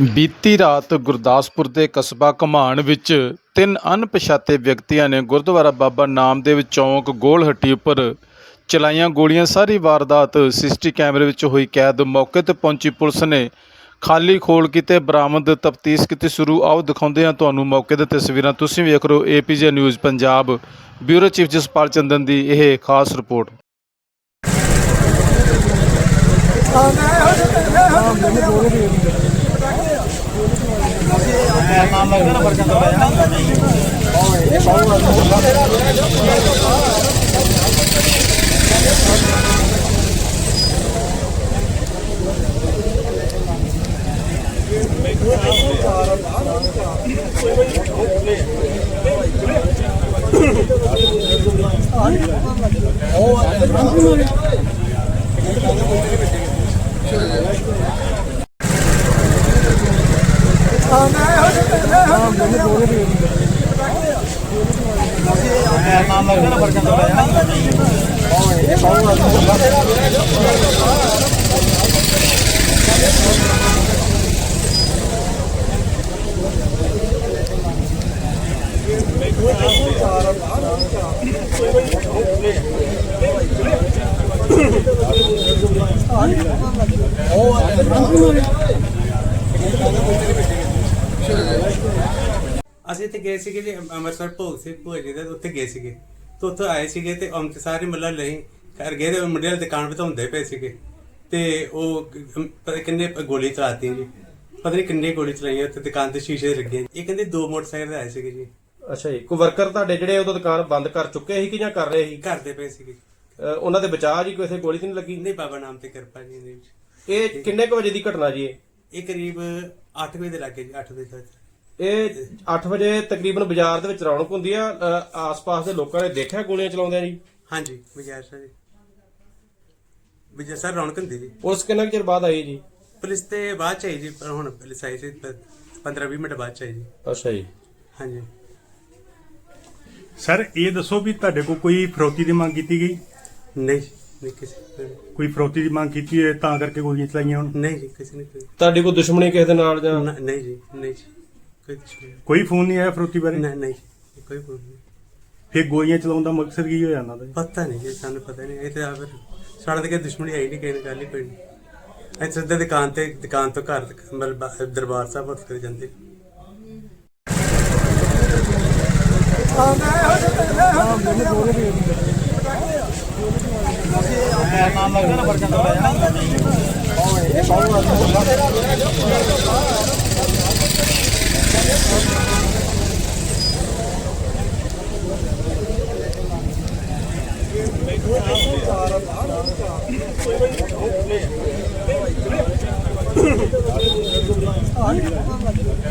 ਬੀਤੀ ਰਾਤ ਗੁਰਦਾਸਪੁਰ ਦੇ ਕਸਬਾ ਘਮਾਣ ਵਿੱਚ ਤਿੰਨ ਅਣਪਛਾਤੇ ਵਿਅਕਤੀਆਂ ਨੇ ਗੁਰਦੁਆਰਾ ਬਾਬਾ ਨਾਮਦੇਵ ਚੌਂਕ ਗੋਲ ਹੱਟੀ ਉੱਪਰ ਚਲਾਈਆਂ ਗੋਲੀਆਂ। ਸਾਰੀ ਵਾਰਦਾਤ ਸਿਸਟੀ ਕੈਮਰੇ ਵਿੱਚ ਹੋਈ। ਕੈਦ ਮੌਕੇ ਤੇ ਪਹੁੰਚੀ ਪੁਲਿਸ ਨੇ ਖਾਲੀ ਖੋਲ ਕੀਤੇ, ਬਰਾਮਦ, ਤਫਤੀਸ਼ ਕੀਤੀ। ਸ਼ੁਰੂ ਆਓ ਦਿਖਾਉਂਦੇ ਹਾਂ ਤੁਹਾਨੂੰ ਮੌਕੇ ਦੇ ਤਸਵੀਰਾਂ। ਤੁਸੀਂ ਵੇਖ ਰਹੇ ਹੋ APJ news Punjab. Bureau chief Jaspal Chandan ਦੀ ਇਹ ਖਾਸ report. Oh, I'm not sure. ਨਾਮ ਲੱਗਦਾ ਨਾ ਫ਼ਰਕ ਥੋੜਾ ਜਿਹਾ ਇਹ ਪਾਉਂਗਾ ਉਹ ਆ ਅਸੀਂ ਇੱਥੇ ਗਏ ਸੀਗੇ ਜੀ ਅੰਮ੍ਰਿਤਸਰ ਭੋਗ ਸਿੰਘ ਭੂਆ ਜੀ ਦੇ ਉੱਥੇ ਗਏ ਸੀਗੇ। ਤੇ ਉੱਥੇ ਆਏ ਸੀਗੇ ਤੇ ਅੰਮ੍ਰਿਤ ਸਾਰੇ ਮੱਲਾ ਲਈ ਘਰ ਗਏ ਤੇ ਮੁੰਡੇ ਵਾਲੀ ਦੁਕਾਨ ਬਤਾਉਂਦੇ ਪਏ ਸੀਗੇ। ਤੇ ਉਹ ਪਤਾ ਕਿੰਨੇ ਗੋਲੀ ਚਲਾਤੀਆਂ ਜੀ। ਪਤਾ ਨਹੀਂ ਕਿੰਨੇ ਗੋਲੀ ਚਲਾਈਆਂ ਤੇ ਦੁਕਾਨ ਤੇ ਸ਼ੀਸ਼ੇ ਲੱਗੇ ਇਹ ਕਹਿੰਦੇ ਦੋ ਮੋਟਰਸਾਈਕਲ ਆਏ ਸੀਗੇ ਜੀ। ਅੱਛਾ ਜੀ ਕੋਈ ਵਰਕਰ ਤੁਹਾਡੇ ਜਿਹੜੇ ਉਦੋਂ ਦੁਕਾਨ ਬੰਦ ਕਰ ਚੁੱਕੇ ਸੀ ਕਿ ਜਾਂ ਕਰ ਰਹੇ ਸੀ? ਘਰ ਦੇ ਪਏ ਸੀਗੇ। ਉਹਨਾਂ ਦੇ ਬਚਾਅ ਜੀ ਕੋਈ ਗੋਲੀ ਤਾਂ ਨਹੀਂ ਲੱਗੀ? ਨਹੀਂ ਬਾਬਾ ਨਾਮ ਤੇ ਕਿਰਪਾ ਜੀ ਦੇ ਵਿੱਚ। ਇਹ ਕਿੰਨੇ ਕੁ ਵਜੇ ਦੀ ਘਟਨਾ ਜੀ ਇਹ? ਇਹ ਕਰੀਬ 8 ਵਜੇ ਦੇ ਲੱਗੇ ਜੀ 8 ਵਜੇ ਤੱਕ। ਇਹ 8 ਵਜੇ ਤਕਰੀਬਨ ਬਾਜ਼ਾਰ ਦੇ ਵਿੱਚ ਰੌਣਕ ਹੁੰਦੀ ਆ ਆਸ-ਪਾਸ ਦੇ ਲੋਕਾਂ ਨੇ ਦੇਖਿਆ ਗੋਲੀਆਂ ਚਲਾਉਂਦਿਆਂ ਜੀ20 ਵਿਜੈ ਸਰ ਜੀ। ਵਿਜੈ ਸਰ ਰੌਣਕ ਹੁੰਦੀ ਜੀ। ਪੁਲਿਸ ਕਿੰਨਾ ਕੁ ਚਿਰ ਬਾਅਦ ਆਈ ਜੀ? ਪੁਲਿਸ ਤੇ ਬਾਅਦ ਚ ਆਈ ਜੀ ਪਰ ਹੁਣ ਪੁਲਿਸ ਆਈ ਸੀ 15 20 ਮਿੰਟ ਬਾਅਦ ਚ ਆਈ ਜੀ। ਅੱਛਾ ਜੀ। ਹਾਂਜੀ। ਸਰ ਇਹ ਦੱਸੋ ਵੀ ਤੁਹਾਡੇ ਕੋਲ ਕੋਈ ਫਰੋਤੀ ਦੀ ਮੰਗ ਕੀਤੀ ਗਈ? ਨਹੀਂ ਨਹੀਂ ਕਿਸੇ ਨੇ- ਕੋਈ। ਫਰੋਤੀ ਦੀ ਮੰਗ ਕੀਤੀ ਹੈ ਤਾਂ ਕਰਕੇ ਗੋਲੀਆਂ ਚਲਾਈਆਂ ਹੁਣ? ਨਹੀਂ ਜੀ ਕਿਸੇ ਨੇ ਕੋਈ। ਤੁਹਾਡੀ ਕੋਈ ਦੁਸ਼ਮਣੀ ਕਿਸੇ ਦੇ ਨਾਲ ਜਾਂ? ਨਾ- ਨਹੀਂ ਜੀ ਨਹੀਂ ਜੀ। ਫਿਰ ਕੋਈ ਫੋਨ ਨਹੀਂ ਆਇਆ ਫਰੋਤੀ ਬਾਰੇ? ਨਹੀਂ ਨਹੀਂ। ਕੋਈ ਫੋਨ ਨਹੀਂ। ਫਿਰ ਗੋਲੀਆਂ ਚਲਾਉਣ ਦਾ ਮਕਸਦ ਕੀ ਹੋਇਆ ਇਹਨਾਂ ਦਾ? ਪਤਾ ਨਹੀਂ ਜੀ ਸਾਨੂੰ ਪਤਾ ਨਹੀਂ। ਇਹ ਤੇ ਆ ਫਿਰ ਸਾਡੇ ਤੇ ਕੋਈ ਦੁਸ਼ਮਣੀ ਆਈ ਨਹੀਂ ਕਿਸੇ ਨਾਲ ਗੱਲ ਹੀ ਕੋਈ ਨਹੀਂ। ਅਸੀਂ ਸਿੱਧਾ ਦੁਕਾਨ ਤੇ ਦੁਕਾਨ ਤੋਂ ਘਰ ਤੱਕ ਮਤਲਬ ਦਰਬਾਰ ਸਾਹਿਬ ਉੱਤੇ ਚਲੇ ਜਾਂਦੇ।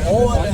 어, 안